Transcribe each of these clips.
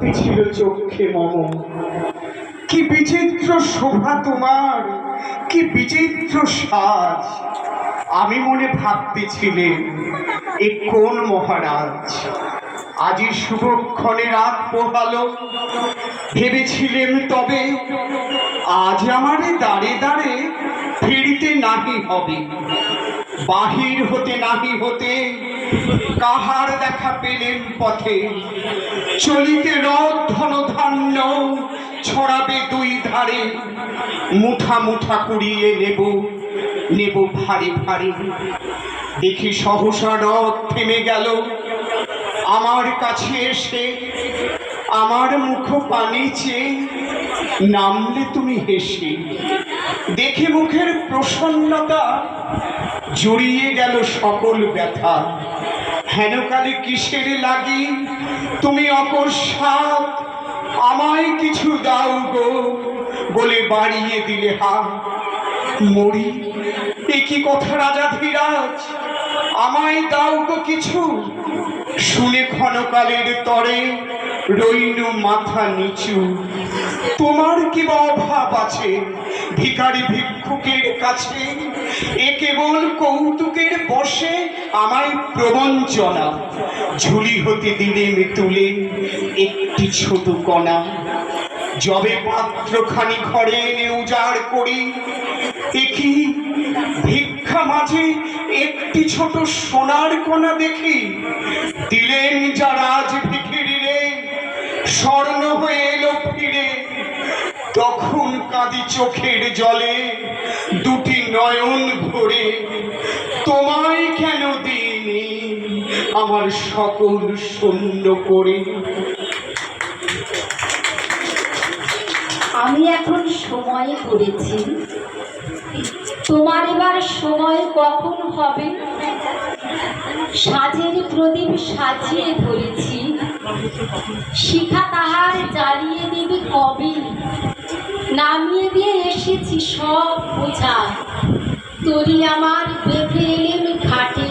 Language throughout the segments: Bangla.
ছিল চোখে মম কি বিচিত্র শোভা তোমার, কি বিচিত্র সাজ। আমি মনে ভাবতেছিলেন এ কোন মহারাজ? আজি শুভক্ষণে রাত পোহালো। ভেবেছিলেন তবে, আজ আমারে দাঁড়ে দাঁড়ে ফিরিতে নাহি হবে। বাহির হতে নাহি হতে কাহার দেখা পেলেন পথে? চলিতে রথ ধন ধান্য, ছড়াবে দুই ধারে। মুঠা মুঠা কুড়িয়ে নেব নেব ভারী ভারী। দেখি সহসা রথ থেমে গেল। আমার কাছে এসে, আমার মুখ পানি চেয়ে নামলে তুমি হেসে। দেখে মুখের প্রসন্নতা, জড়িয়ে গেল সকল ব্যথা। হেনকালে কিসের লাগি? তুমি অকস্মাৎ আমায় কিছু দাও গো। বলে বাড়িয়ে দিলে হা মরি? একই কথা রাজা ধীরাজ? আমায় দাও গো কিছু। শুনে ক্ষণকালের তরে রইনু মাথা নিচু। তোমার কি বা অভাব আছে? ভিকারি ভিক্ষুকের কাছে এ কেবল কৌতুকের বসে আমায় প্রবঞ্চনা ঝুলি হতে দিলেন তুলে একটি ছোট কণা। জবে পাত্রখানি ঘরে এনে উজাড় করি দেখি ভিক্ষা মাঝে একটি ছোট সোনার কণা দেখি। দিলেন যারা আজ ভিখিরি রে স্বর্ণ হয়ে এলো ফিরে। তখন কাঁদি চোখের জলে, দুটি নয়ন ভরে, তোমায় কেন দিইনি? আমার সকল শূন্য করে। আমি এখন সময় করেছি। তোমার এবার সময় কখন হবে? সাজের প্রদীপ সাজিয়ে ধরেছি। শিখা তাহার জ্বালিয়ে দেবে কবে? নামিয়ে দিয়ে এসেছি সব বোঝা। তরি আমার বেঁধে এলেন ঘাটে।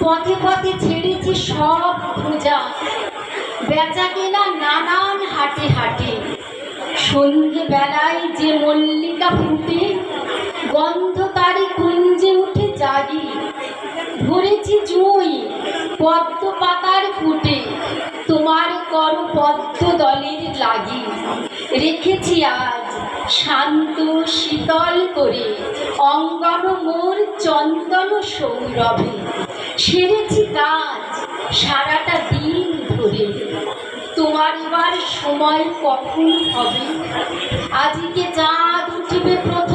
পথে পথে ছেড়েছি সব পূজা বেচা কেনা নানান হাটে হাটে। সন্ধে বেলায় যে মল্লিকা ফুটে, গন্ধ তারি কুঞ্জে উঠে জাগি। ধরেছি জুঁই পদ্ম পাতার ফুটে। তোমার কর পদ্ম দলের লাগি। রেখেছি আজ শান্ত শীতল করে অঙ্গন মোর চন্দন সৌরভে। সেরেছি কাজ সারাটা দিন ধরে। তোমার এবার সময় কখন হবে? আজকে চাঁদ উঠিবে প্রথম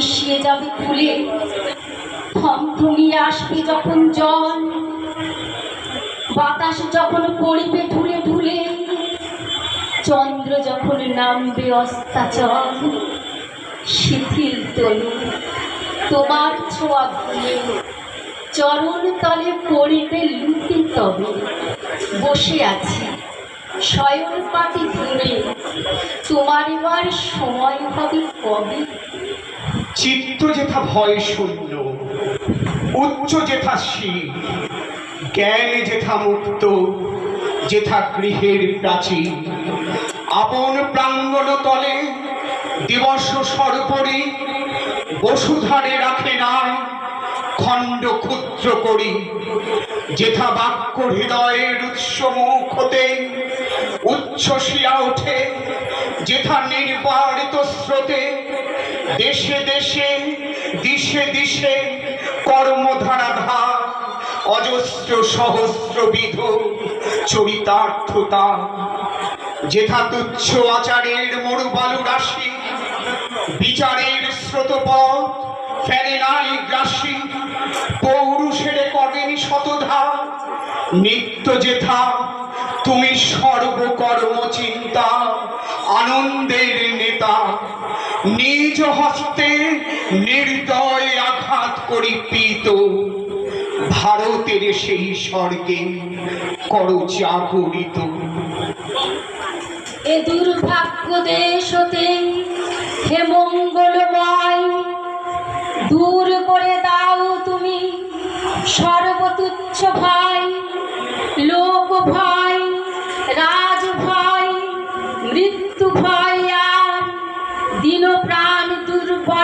মিশিয়ে যাবে খুলে থমথমিয়ে আসবে যখন জল। বাতাস যখন পড়িবে ঢুলে ঢুলে চন্দ্র যখন নামবে অস্তাচল। শিথিল তনু, তোমার ছোঁয়া ভুলে। চরণ তলে পড়িবে লুটে তবে। বসে আছি শয়ন পাটি দূরে তোমার এবার সময় হবে কবে? চিত্ত যেথা ভয় শূন্য, উচ্চ যেথা শীল জ্ঞান যেথা মুক্ত, যেথা গৃহের প্রাচীর আপন প্রাঙ্গণ তলে দিবস সর্বরি বসুধারে রাখে না খণ্ড ক্ষুদ্র করি। যেথা বাক্য হৃদয়ের উৎস মুখ হতে উচ্ছ্বসিয়া ওঠে, যেথা নির্বারিত স্রোতে দেশে দেশে, দিশে দিশে কর্মধারা ধার অজস্র সহস্র বিধ, চরিতার্থতা। যেথা তুচ্ছ আচারের মরুবালু রাশি, বিচারের স্রোতপথ ফেলে নাই গ্রাসী পৌরুষের করেনি শতধা। নিত্য যেথা তুমি সর্বকর্ম চিন্তা আনন্দের নে পিতা নিজ হস্তে নির্দয় আঘাত করি পিত ভারতের সেই স্বর্গে করো জাগরিত। এ দুর্ভাগ্য দেশ হতে হে মঙ্গলময়, দূর করে দাও তুমি সর্বতুচ্ছ ভাই, লোক ভয়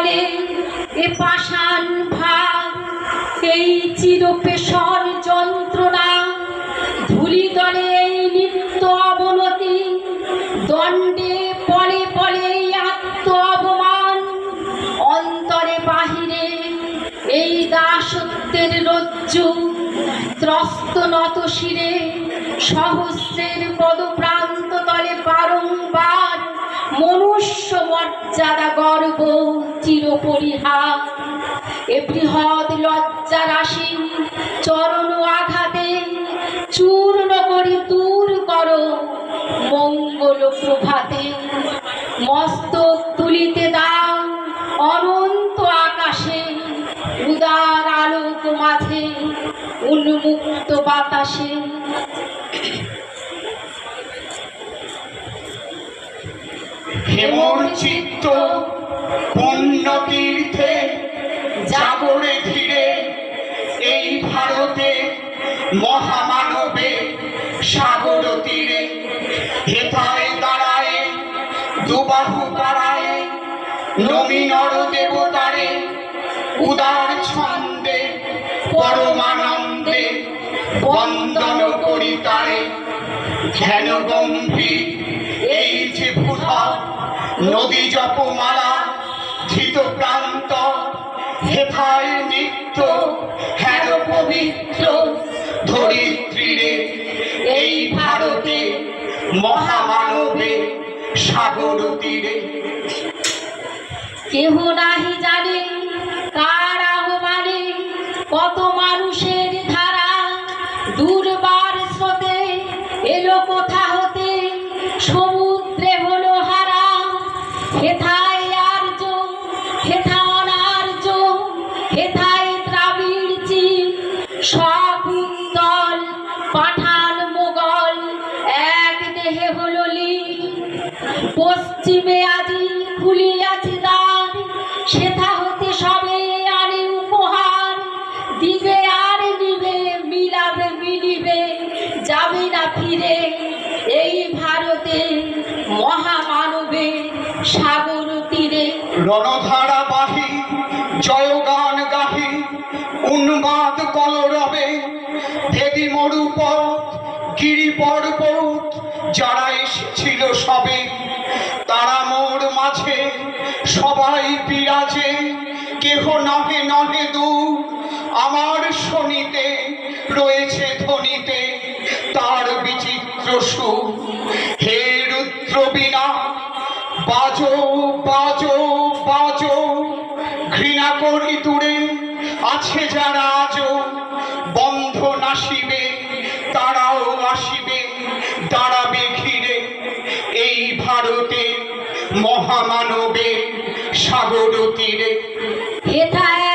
দুর্বলে এ পাষাণ ভার এই চিরপেশর যন্ত্রণা। ধুলিতলে এই নিত্য অবনতি, দণ্ডে পলে পলে আত্ম অপমান। অন্তরে বাহিরে এই দাসত্বের রজ্জু ত্রস্ত নত শিরে, সহস্রের পদপ্রান্ত তলে বারংবার মনুষ্য মর্যাদা গর্ব, চিরপরিহার। এ বৃহৎ লজ্জা রাশি, চরণ আঘাতে চূর্ণ করি দূর করো মঙ্গল প্রভাতে। মস্তক তুলিতে দাও অনন্ত আকাশে, উদার আলোক মাঝে, উন্মুক্ত বাতাসে। হেমর চিত্ত পুণ্য তীর্থে জাগরে ধীরে এই ভারতে মহামানবে সাগর তীরে হেথায় দাঁড়ায়, দুবাহু পাড়ায়, নমিনর দেবতারে উদার ছন্দে, পরমানন্দে বন্দন করি তারে। ধ্যান জপমালা ধৃত প্রান্ত হেথায় নিত্য হ্যার পবিত্র, ধরিত্রীরে, এই ভারতে মহামানবে সাগর তীরে কেহ নাহি সাগর তীরে রণধারা বাহি, জয়গান গাহি, উন্মাদ কলরবে, ভেদি মরুপথ, গিরি পর্বত, যারা এসেছিল সবে, তারা মোর মাঝে, সবাই বিরাজে। কেহ নহে নহে দূর, আমার শনিতে রয়েছে বাজো বাঁচো বাঁচো। ঘৃণা করি দূরে, আছে যারা আজও বন্ধ নাসিবে, তারাও আসিবে, দাঁড়াবে ঘিরে। এই ভারতে মহামানবে সাগর তীরে। হেথা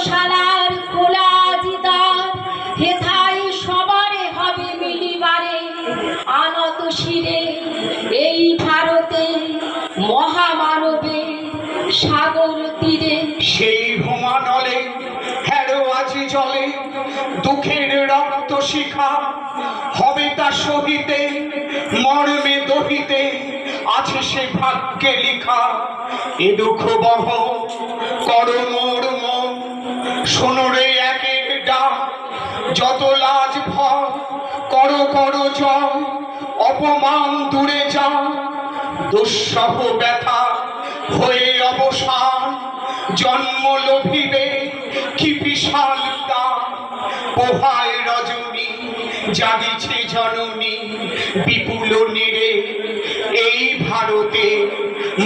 যজ্ঞশালার খোলা জিদার হেথাই সবারে হবে মিলিবারে। আনত শিরে এই ভারতে মহামানবে সাগর তীরে। সেই ভূমানলে হেরো আজি জলে, দুঃখের রক্ত শিখা হবে তা সহিতে, মর্মে দহিতে, আছে সে ভাগ্যে লিখা। এ দুঃখ বহ যত লাজ ভয় কর কর জয় অপমান দূরে যাও। দুঃসহ ব্যথা হয়ে অবসান, জন্ম লোভিবে কি বিশাল পোহায় রজনী, জাগিছে জননী, বিপুল নিরে, এই ভারতে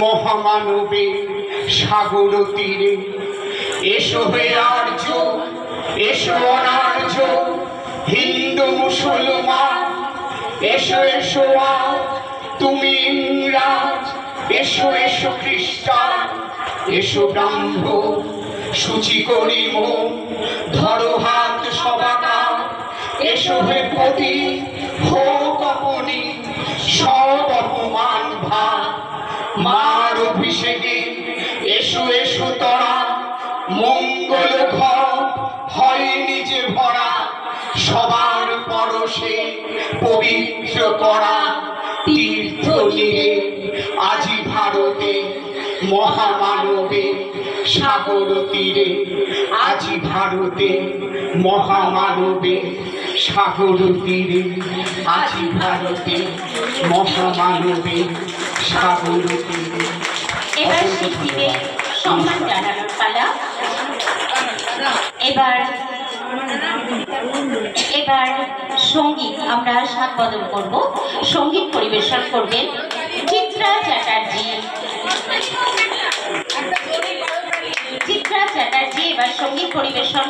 মহামানবে সাগর তীরে। এসো হে আর্য, এসো অনার্য হিন্দু, মুসলমান, এসো এসো তুমি ইংরাজ, এসো এসো, খ্রিস্টান, এসো, ব্রাহ্ম, সূচি করি মন ধরো হাত সবাকা এসো হে পতি হোক অপনি সব অপমান ভাব মার অভিষেকে এসো এসো, তরা, মঙ্গল ঘর, হয় ভরা, সবার পরশে পবিত্র করা তীর্থ নিয়ে আজি ভারতে, মহামানবে সাগর তীরে, আজি ভারতে, মহামানবে সাগর তীরে, আজি ভারতে, মহামানবে সাগর তীরে। এবার সম্মান জানানোর পালা এবার এবার সংগীত, আমরা স্বাদ বদল করব। সংগীত পরিবেশন করবেন চিত্রা চ্যাটার্জি। চিত্রা চ্যাটার্জি, এবার সংগীত পরিবেশন